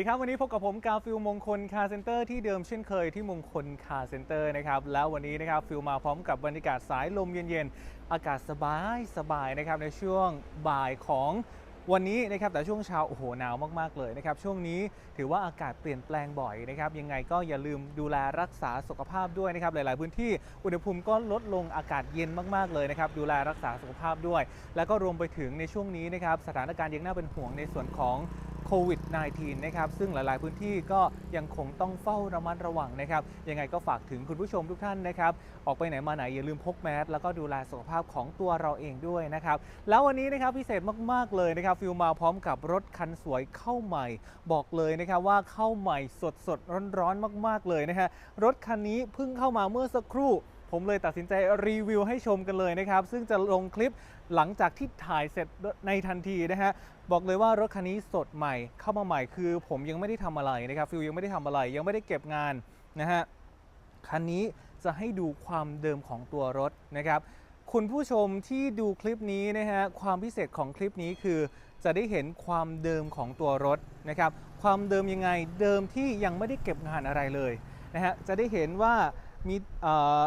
ดีครับ วันนี้พบกับผมกาฟิลมงคลคาร์เซ็นเตอร์ที่เดิมเช่นเคยที่มงคลคาร์เซ็นเตอร์นะครับแล้ววันนี้นะครับฟิลมาพร้อมกับบรรยากาศสายลมเย็นๆ อากาศสบายสบายนะครับในช่วงบ่ายของวันนี้นะครับแต่ช่วงเช้าโอ้โหหนาวมากๆเลยนะครับช่วงนี้ถือว่าอากาศเปลี่ยนแปลงบ่อยนะครับยังไงก็อย่าลืมดูแลรักษาสุขภาพด้วยนะครับหลาย ๆ พื้นที่อุณหภูมิก็ลดลงอากาศเย็นมากๆเลยนะครับดูแลรักษาสุขภาพด้วย แล้วก็รวมไปถึงในช่วงนี้นะครับสถานการณ์ยังน่าเป็นห่วงในส่วนของ โควิด -19 นะครับซึ่งหลายๆพื้นที่ก็ยังคงต้องเฝ้าระมัดระวังนะครับยังไงก็ฝากถึงคุณผู้ชมทุกท่านนะครับออกไปไหนมาไหนอย่าลืมพกแมสแล้วก็ดูแลสุขภาพของตัวเราเองด้วยนะครับแล้ววันนี้นะครับพิเศษมากๆเลยนะครับฟิลมาพร้อมกับรถคันสวยเข้าใหม่ บอกเลยนะครับว่าเข้าใหม่สดๆร้อนๆมาก ๆเลยนะฮะรถคันนี้เพิ่งเข้ามาเมื่อสักครู่ ผมเลยตัดสินใจรีวิวให้ชมกันเลยนะครับ ซึ่งจะลงคลิปหลังจากที่ถ่ายเสร็จในทันทีนะฮะ บอกเลยว่ารถคันนี้สดใหม่เข้ามาใหม่คือ ผมยังไม่ได้ทำอะไรนะครับฟิลยังไม่ได้ทำอะไร ยังไม่ได้เก็บงานนะฮะคันนี้จะให้ดูความเดิมของตัวรถนะครับคุณผู้ชมที่ดูคลิปนี้นะฮะความพิเศษของคลิปนี้คือ จะได้เห็นความเดิมของตัวรถนะครับความเดิมยังไงเดิมที่ยังไม่ได้เก็บงานอะไรเลยนะฮะจะได้เห็นว่ามีเอ่อ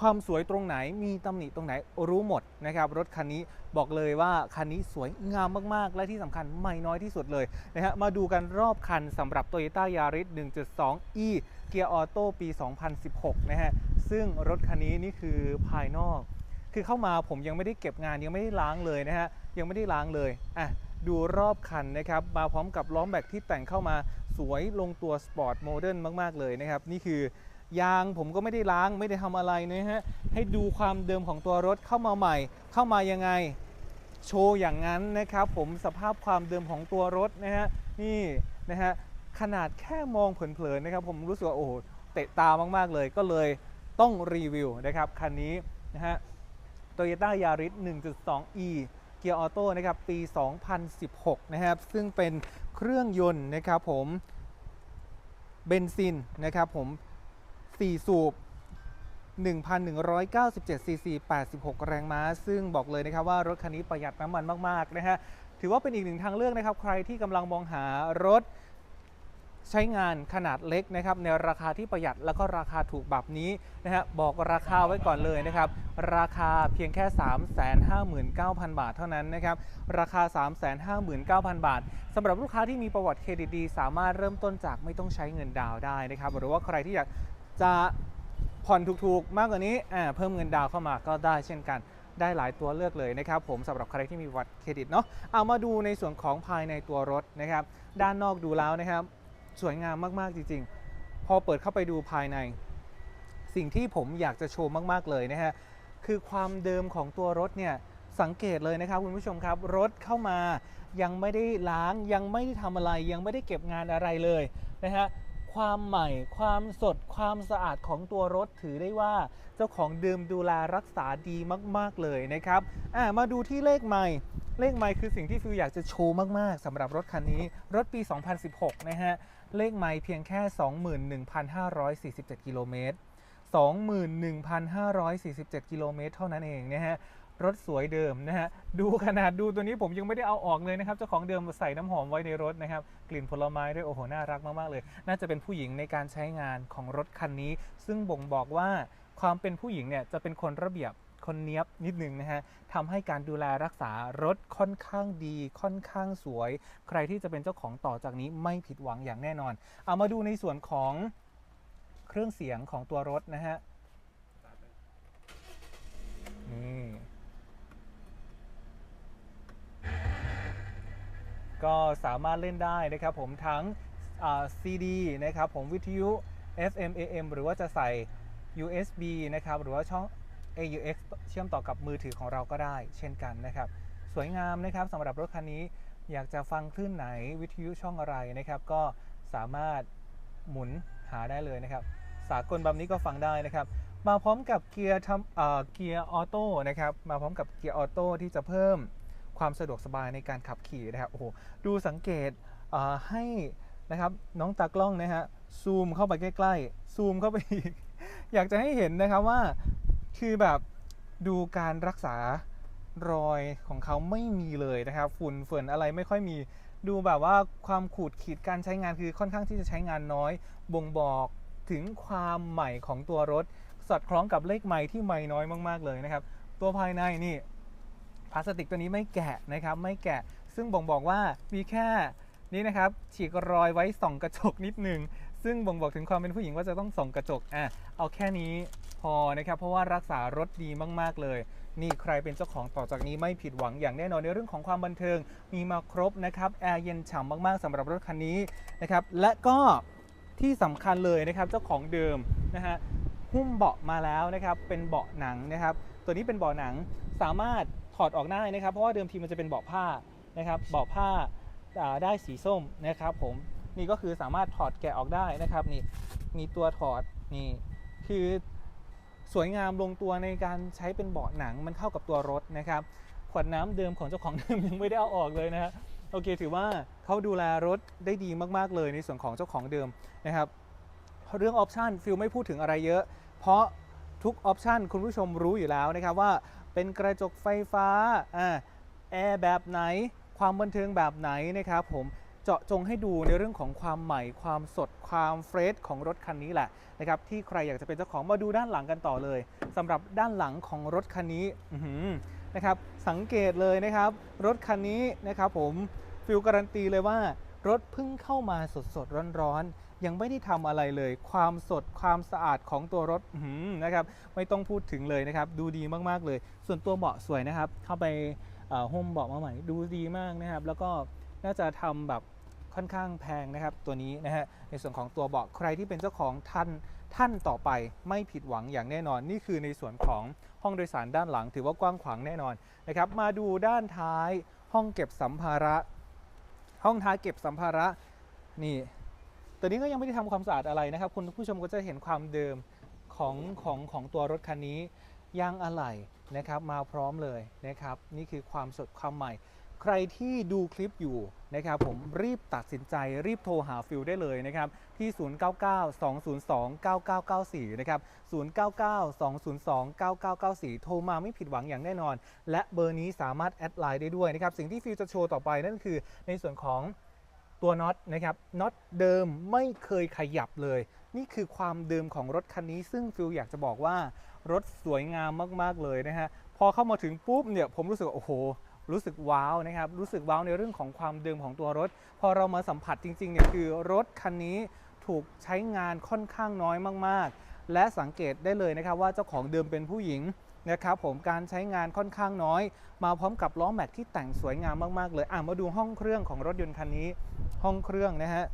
ความสวยตรงไหนมีตำหนิตรงไหนรู้หมดนะครับ รถคันนี้บอกเลยว่าคันนี้สวยงามมากๆ และที่สำคัญไม่น้อยที่สุดเลยนะฮะมาดูกันรอบคันสำหรับ Toyota Yaris 1.2e เกียร์ออโต้ปี 2016 นะฮะซึ่งรถคันนี้นี่คือภายนอก คือเข้ามาผมยังไม่ได้เก็บงานยังไม่ได้ล้างเลยนะฮะยังไม่ได้ล้างเลยอะดูรอบคันนะครับมาพร้อมกับล้อมแม็กที่แต่งเข้ามาสวยลงตัวสปอร์ตโมเดิร์นมาก ๆ เลยนะครับ นี่คือ ยางผมก็ไม่ได้ล้างไม่ได้ทำอะไรนะฮะให้ดูความเดิมของตัวรถเข้ามาใหม่ เข้ามายังไงโชว์อย่างนั้นนะครับ ผมสภาพความเดิมของตัวรถนะฮะนี่นะฮะขนาดแค่มองเผินๆนะครับ ผมรู้สึกว่าโอ้โหเตะตามากๆเลยก็เลยต้องรีวิวนะครับคันนี้นะฮะ Toyota Yaris 1.2e เกียร์ออโต้นะครับปี 2016 นะครับ ซึ่งเป็นเครื่องยนต์นะครับผมเบนซินนะครับผม 4 สูบ 1,197 ซีซี 86 แรงม้า ซึ่งบอกเลยนะครับว่ารถคันนี้ประหยัดน้ำมันมาก ๆ นะฮะ ถือว่าเป็นอีกหนึ่งทางเลือกนะครับ ใครที่กำลังมองหารถใช้งานขนาดเล็กนะครับในราคาที่ประหยัดแล้วก็ราคาถูกแบบนี้นะฮะบอกราคาไว้ก่อนเลยนะครับ ราคาเพียงแค่ 359,000 บาทเท่านั้นนะครับ ราคา 359,000 บาทสำหรับลูกค้าที่มีประวัติเครดิตดี สามารถเริ่มต้นจากไม่ต้องใช้เงินดาวได้นะครับ หรือว่าใครที่อยาก จะผ่อนถูกๆ มากกว่านี้เพิ่มเงินดาวเข้ามาก็ได้เช่นกันได้หลายตัวเลือกเลยนะครับผมสำหรับใครที่มีวัติเครดิตเนาะเอามาดูในส่วนของภายในตัวรถนะครับ ด้านนอกดูแล้วนะครับ สวยงามมากๆจริง ๆ พอเปิดเข้าไปดูภายใน สิ่งที่ผมอยากจะโชว์มากๆเลยนะฮะคือความเดิมของตัวรถเนี่ยสังเกตเลยนะครับคุณผู้ชมครับ รถเข้ามายังไม่ได้ล้างยังไม่ได้ทำอะไร ยังไม่ได้เก็บงานอะไรเลยนะฮะ ความใหม่ ความสด ความสะอาดของตัวรถถือได้ว่า เจ้าของเดิมดูแลรักษาดีมาก ๆ เลยนะครับอ่ามาดูที่เลขใหม่ เลขไมล์คือสิ่งที่ฟิวอยากจะโชว์มาก ๆสำหรับรถคันนี้ รถปี 2016 นะฮะ เลขไมล์เพียงแค่ 21,547 กิโลเมตร 21,547 กิโลเมตรเท่านั้นเองนะฮะรถสวยเดิมนะฮะดูขนาดดูตัวนี้ผมยังไม่ได้เอาออกเลยนะครับเจ้าของเดิมใส่น้ำหอมไว้ในรถนะครับ กลิ่นผลไม้ด้วยโอ้โหน่ารักมาก ๆ เลย น่าจะเป็นผู้หญิงในการใช้งานของรถคันนี้ ซึ่งบ่งบอกว่าความเป็นผู้หญิงเนี่ยจะเป็นคนระเบียบคนเนี้ยบนิดนึงนะฮะทำให้การดูแลรักษารถค่อนข้างดี ค่อนข้างสวย ใครที่จะเป็นเจ้าของต่อจากนี้ไม่ผิดหวังอย่างแน่นอน เอามาดูในส่วนของ เครื่องเสียงของตัวรถนะฮะนี่ก็สามารถเล่นได้นะครับผมทั้งอ่า CD นะครับผมวิทยุ FM AM หรือว่าจะใส่ USB นะครับ หรือว่าช่อง AUX เชื่อมต่อกับมือถือของเราก็ได้ เช่นกันนะครับ สวยงามนะครับสำหรับรถคันนี้อยากจะฟังคลื่นไหนวิทยุช่องอะไรนะครับ ก็สามารถหมุนหาได้เลยนะครับ สากลแบบนี้ก็ฟังได้นะครับ มาพร้อมกับเกียร์ทำเอ่อเกียร์ออโต้นะครับ มาพร้อมกับเกียร์ออโต้ที่จะเพิ่มความสะดวกสบายในการขับขี่นะครับโอ้โหดูสังเกตเอ่อให้นะครับน้องตากล้องนะฮะซูมเข้าไปใกล้ๆ ซูมเข้าไปอีก อยากจะให้เห็นนะครับว่าคือแบบดูการรักษารอยของเขาไม่มีเลยนะครับ ฝุ่นเฝินอะไรไม่ค่อยมี ดูแบบว่าความขูดขีดการใช้งานคือค่อนข้างที่จะใช้งานน้อย บ่งบอก ถึงความใหม่ของตัวรถ สอดคล้องกับเลขไม้ที่ไม้น้อยมากๆเลยนะครับ ตัวภายในนี่พลาสติกตัวนี้ไม่แกะนะครับ ไม่แกะ ซึ่งบ่งบอกว่ามีแค่นี่นะครับฉีกรอยไว้ส่องกระจกนิดนึง ซึ่งบ่งบอกถึงความเป็นผู้หญิงว่าจะต้องส่องกระจกอะเอาแค่นี้พอนะครับ เพราะว่ารักษารถดีมากๆเลย นี่ใครเป็นเจ้าของต่อจากนี้ไม่ผิดหวังอย่างแน่นอนในเรื่องของความบันเทิงมีมาครบนะครับแอร์เย็นฉ่ำมากๆสำหรับรถคันนี้นะครับและก็ ที่สำคัญเลยนะครับเจ้าของเดิมนะฮะหุ้มเบาะมาแล้วนะครับเป็นเบาะหนังนะครับ ตัวนี้เป็นเบาะหนังสามารถถอดออกได้นะครับ เพราะว่าเดิมทีมันจะเป็นเบาะผ้านะครับเบาะผ้าาได้สีส้มนะครับผมนี่ก็คือสามารถถอดแกะออกได้นะครับนี่มีตัวถอดนี่คือสวยงามลงตัวในการใช้เป็นเบาะหนังมันเข้ากับตัวรถนะครับ ขวดน้ำเดิมของเจ้าของเดิมยังไม่ได้เอาออกเลยนะฮะ โอเคถือว่าเขาดูแลรถได้ดีมากๆเลยในส่วนของเจ้าของเดิมนะครับเรื่องออปชันฟิลไม่พูดถึงอะไรเยอะ เพราะทุกออปชันคุณผู้ชมรู้อยู่แล้วนะครับว่าเป็นกระจกไฟฟ้าอแอร์แบบไหน ความบันเทิงแบบไหนนะครับผมเจาะจงให้ดูในเรื่องของความใหม่ ความสดความเฟรชของรถคันนี้แหละนะครับที่ใครอยากจะเป็นเจ้าของมาดูด้านหลังกันต่อเลยสำหรับด้านหลังของรถคันนี้อ นะครับสังเกตเลยนะครับรถคันนี้นะครับผมฟิลการันตีเลยว่ารถเพิ่งเข้ามาสดสดร้อนร้อนๆ ยังไม่ได้ทำอะไรเลย ความสดความสะอาดของตัวรถนะครับไม่ต้องพูดถึงเลยนะครับ ดูดีมากๆเลย ส่วนตัวเบาะสวยนะครับ เข้าไปฮุมเบาะมาใหม่ ดูดีมากนะครับ แล้วก็น่าจะทำแบบ ค่อนข้างแพงนะครับตัวนี้นะฮะในส่วนของตัวเบาะใครที่เป็นเจ้าของท่านท่านต่อไปไม่ผิดหวังอย่างแน่นอน นี่คือในส่วนของห้องโดยสารด้านหลัง ถือว่ากว้างขวางแน่นอนนะครับมาดูด้านท้ายห้องเก็บสัมภาระ ห้องท้ายเก็บสัมภาระนี่ตัวนี้ก็ยังไม่ได้ทำความสะอาดอะไรนะครับ คุณผู้ชมก็จะเห็นความเดิมของของของตัวรถคันนี้ยางอะไหล่นะครับมาพร้อมเลยนะครับ นี่คือความสดความใหม่ ใครที่ดูคลิปอยู่นะครับผมรีบตัดสินใจรีบโทรหาฟิลได้เลยนะครับ ที่ 0992029994 นะครับ 0992029994 โทรมาไม่ผิดหวังอย่างแน่นอน และเบอร์นี้สามารถแอดไลน์ได้ด้วยนะครับ สิ่งที่ฟิลจะโชว์ต่อไปนั่นคือในส่วนของตัวน็อตนะครับน็อตเดิมไม่เคยขยับเลย นี่คือความเดิมของรถคันนี้ ซึ่งฟิลอยากจะบอกว่ารถสวยงามมากๆเลยนะฮะพอเข้ามาถึงปุ๊บเนี่ยผมรู้สึกว่าโอ้โห รู้สึกว้าวนะครับ รู้สึกว้าวในเรื่องของความเดิมของตัวรถ พอเรามาสัมผัสจริงๆเนี่ยคือรถคันนี้ถูกใช้งานค่อนข้างน้อยมากๆ และสังเกตได้เลยนะครับว่าเจ้าของเดิมเป็นผู้หญิงนะครับผมการใช้งานค่อนข้างน้อย มาพร้อมกับล้อแม็กที่แต่งสวยงามมากๆเลยอะมาดูห้องเครื่องของรถยนต์คันนี้ ห้องเครื่องนะฮะ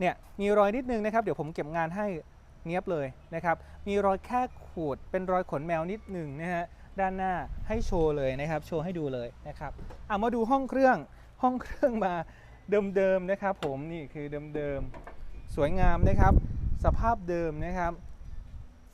เนี่ยมีรอยนิดนึงนะครับ เดี๋ยวผมเก็บงานให้เนียบเลยนะครับ มีรอยแค่ขูดเป็นรอยขนแมวนิดหนึ่งนะฮะ ด้านหน้าให้โชว์เลยนะครับ โชว์ให้ดูเลยนะครับอะมาดูห้องเครื่องห้องเครื่องมาเดิมๆนะครับ ผมนี่คือเดิมๆสวยงามนะครับ สภาพเดิมนะครับ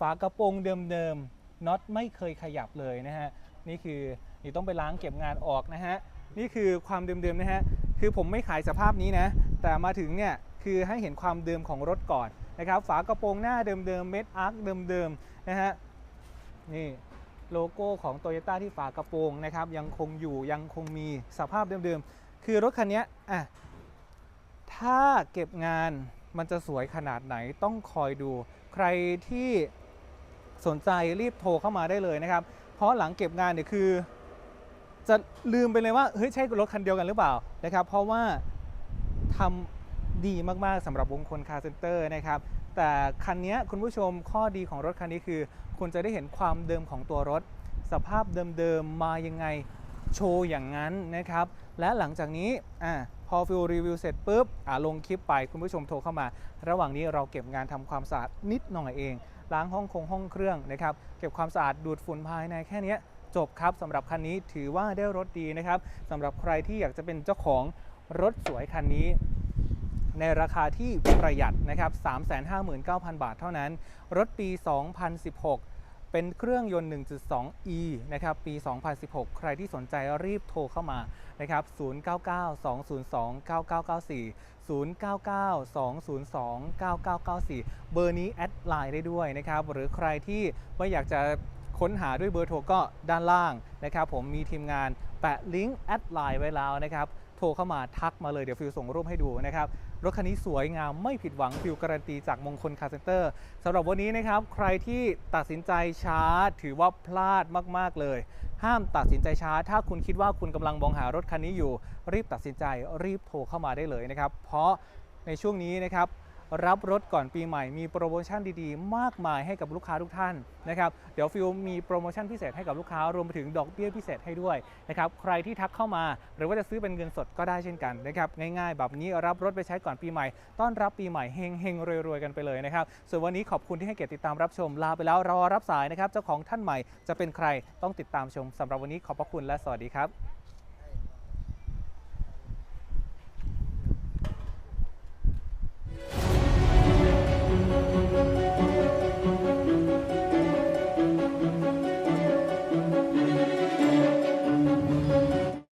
ฝากระโปรงเดิมๆน็อตไม่เคยขยับเลยนะฮะนี่คือนี่ต้องไปล้างเก็บงานออกนะฮะนี่คือความเดิมๆนะฮะคือผมไม่ขายสภาพนี้นะ แต่มาถึงเนี่ยคือให้เห็นความเดิมของรถก่อนนะครับ ฝากระโปรงหน้าเดิมๆเม็ดอาร์คเดิมๆนะฮะนี่ โลโก้ของ t o y ยต้ที่ฝากระโปรงนะครับยังคงอยู่ยังคงมีสภาพเดิมๆ คือรถคันนี้อะถ้าเก็บงานมันจะสวยขนาดไหนต้องคอยดู ใครที่สนใจรีบโทรเข้ามาได้เลยนะครับ เพราะหลังเก็บงานเนี่ยคือ จะลืมไปเลยว่าเฮ้ยใช่รถคันเดียวกันหรือเปล่านะครับ เพราะว่าทำดีมากๆสำหรับวงคนคาร์เซนเตอร์นะครับ แต่คันนี้คุณผู้ชมข้อดีของรถคันนี้คือ คุณจะได้เห็นความเดิมของตัวรถ สภาพเดิมๆมายังไงโชว์อย่างนั้นนะครับ และหลังจากนี้อะพอฟิลรีวิวเสร็จปุ๊บอะลงคลิปไปคุณผู้ชมโทรเข้ามา ระหว่างนี้เราเก็บงานทำความสะอาดนิดหน่อยเอง ล้างห้องคงห้องเครื่องนะครับ เก็บความสะอาดดูดฝุ่นภายในแค่นี้จบครับสำหรับคันนี้ถือว่าได้รถดีนะครับสำหรับใครที่อยากจะเป็นเจ้าของรถสวยคันนี้ ในราคาที่ประหยัดนะครับ 359,000 บาทเท่านั้น รถปี 2016เป็นเครื่องยนต์ 1.2e นะครับ ปี 2016 ใครที่สนใจรีบโทรเข้ามานะครับ 099 202 9994 099 202 9994 เบอร์นี้แอดไลน์ได้ด้วยนะครับ หรือใครที่ไม่อยากจะค้นหาด้วยเบอร์โทรก็ด้านล่างนะครับ ผมมีทีมงานแปะลิงก์แอดไลน์ไว้แล้วนะครับ โทรเข้ามาทักมาเลยเดี๋ยวฟิวส่งรูปให้ดูนะครับ รถคันนี้สวยงามไม่ผิดหวังฟิวการันตีจากมงคลคาร์เซ็นเตอร์สำหรับวันนี้นะครับ ใครที่ตัดสินใจช้าถือว่าพลาดมาก ๆ เลย ห้ามตัดสินใจช้า ถ้าคุณคิดว่าคุณกำลังมองหารถคันนี้อยู่ รีบตัดสินใจรีบโทรเข้ามาได้เลยนะครับ เพราะในช่วงนี้นะครับ รับรถก่อนปีใหม่ มีโปรโมชั่นดีๆ มากมายให้กับลูกค้าทุกท่านนะครับเดี๋ยวฟิลมีโปรโมชั่นพิเศษให้กับลูกค้ารวมไปถึงดอกเบี้ยพิเศษให้ด้วยนะครับใครที่ทักเข้ามา หรือว่าจะซื้อเป็นเงินสดก็ได้เช่นกันนะครับง่ายๆ แบบนี้รับรถไปใช้ก่อนปีใหม่ ต้อนรับปีใหม่เฮงเฮงๆรวยๆกันไปเลยนะครับส่วนวันนี้ขอบคุณที่ให้เกียรติติดตามรับชมลาไปแล้วรอรับสายนะครับเจ้าของท่านใหม่จะเป็นใครต้องติดตามชมสำหรับวันนี้ขอบพระคุณและสวัสดีครับ